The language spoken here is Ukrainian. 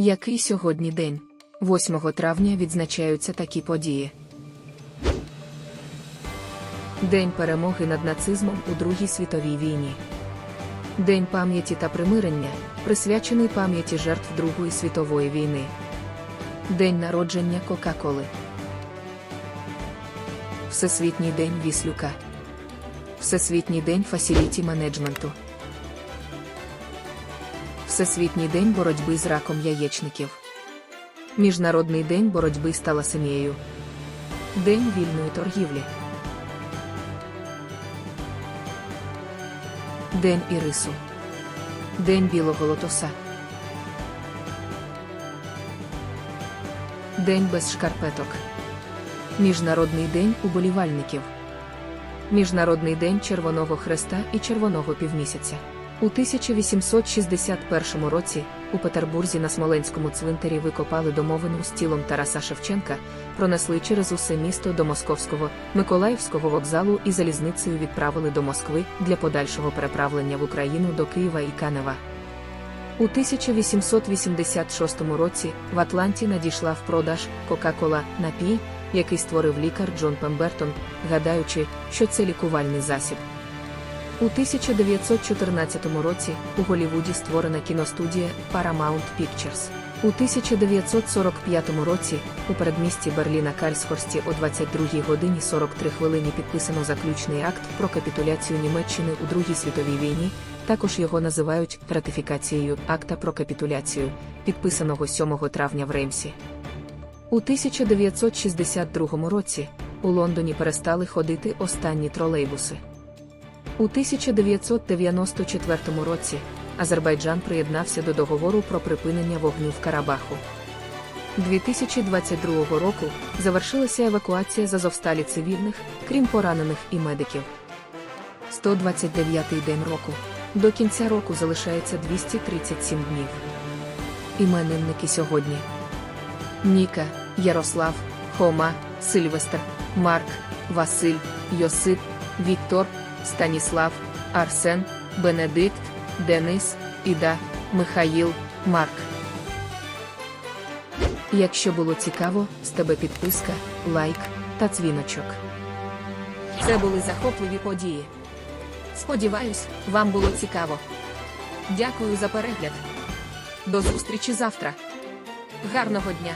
Який сьогодні день? 8 травня відзначаються такі події. День перемоги над нацизмом у Другій світовій війні. День пам'яті та примирення, присвячений пам'яті жертв Другої світової війни. День народження Кока-Коли. Всесвітній день Віслюка. Всесвітній день фасіліті менеджменту. Всесвітній день боротьби з раком яєчників. Міжнародний день боротьби з таласемією. День вільної торгівлі. День ірису. День білого лотоса. День без шкарпеток. Міжнародний день уболівальників. Міжнародний день Червоного Хреста і Червоного півмісяця. У 1861 році у Петербурзі на Смоленському цвинтарі викопали домовину з тілом Тараса Шевченка, пронесли через усе місто до Московського, Миколаївського вокзалу і залізницею відправили до Москви для подальшого переправлення в Україну до Києва і Канева. У 1886 році в Атланті надійшла в продаж Кока-Кола напій, який створив лікар Джон Пембертон, гадаючи, що це лікувальний засіб. У 1914 році у Голлівуді створена кіностудія Paramount Pictures. У 1945 році у передмісті Берліна Кальсхорсті о 22 годині 43 хвилині підписано заключний акт про капітуляцію Німеччини у Другій світовій війні. Також його називають ратифікацією акта про капітуляцію, підписаного 7 травня в Реймсі. У 1962 році у Лондоні перестали ходити останні тролейбуси. У 1994 році Азербайджан приєднався до договору про припинення вогню в Карабаху. 2022 року завершилася евакуація з Азовсталі цивільних, крім поранених і медиків. 129-й день року. До кінця року залишається 237 днів. Іменинники сьогодні: Ніка, Ярослав, Хома, Сильвестр, Марк, Василь, Йосип, Віктор, Станіслав, Арсен, Бенедикт, Денис, Іда, Михаїл, Марк. Якщо було цікаво, з тебе підписка, лайк та дзвіночок. Це були захопливі події. Сподіваюсь, вам було цікаво. Дякую за перегляд. До зустрічі завтра. Гарного дня!